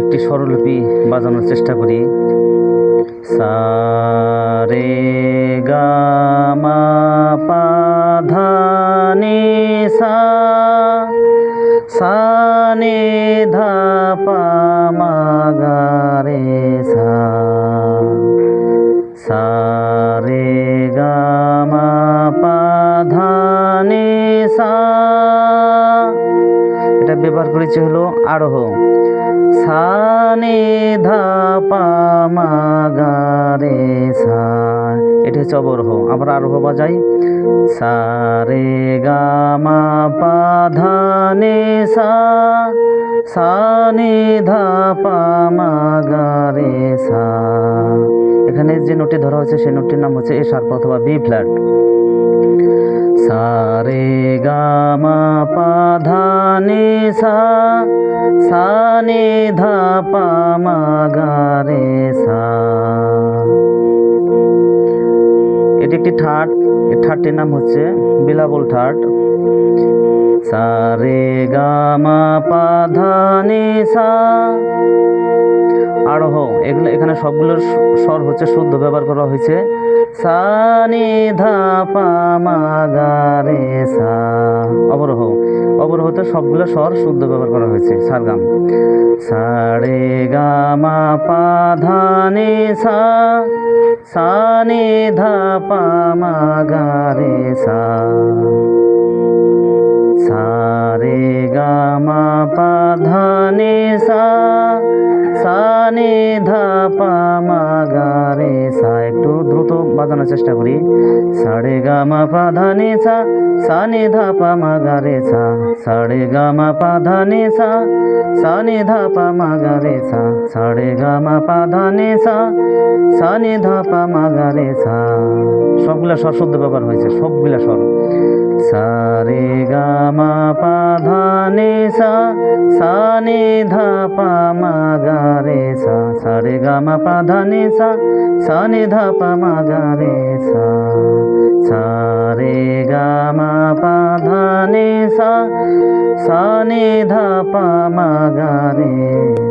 একটি স্বরলিপি বাজানোর চেষ্টা করি। সা ধা নি সা সা নি ধা পা মা গা সা সা রে গা মা পা ধা সা। এটা ব্যবহার করেছি হলো আরোহ। সা নি ধা পা মা এটা হচ্ছে অবরোহ। আবার আরোহ বাজাই। সা রে গা মা পা ধা নি সা সা নি ধা পা মা গা রে সা। এখানে যে নোটটি ধরা হচ্ছে সেই নোটটির নাম হচ্ছে এ শার্প অথবা বি ফ্ল্যাট। সা রে গা মা পা ধা নি সা সা নি ধা পা মা গা রে সা। একটি থার্ড থার্ডটির নাম হচ্ছে বিলাবল থার্ড। সা রে গা মা পা ধা নি সা। আরোহ, এগুলো এখানে সবগুলোর স্বর হচ্ছে শুদ্ধ, ব্যবহার করা হয়েছে। সা নি ধা পা মা গা রে সা। অবরোহ। অবরোহতে সবগুলো স্বর শুদ্ধ ব্যবহার করা হয়েছে। সারগাম। সা রে গা মা পা ধানে সা সা নি ধা পা মা গা রে সা। বাজানোর চেষ্টা করি। সা রে গা মা পা ধা নি সা সা নি ধা পা মা গা রে সা। সা রে গা মা পা ধা নি সা সা নি ধা পা মা গা রে সা। সা রে গা মা পা ধা নি সা সা ধা পা মা গা রে সা। সবগুলা স্বর শুদ্ধ ব্যবহার হয়েছে, সবগুলা স্বর। সা রে গা মা পা ধা নি সা সা নি ধা পা মা গা রে সা। সা রে গা মা পা ধা নি সা সা নি ধা পা মা গা रहेछ रे गामा पाधने सा नि धपामा गरे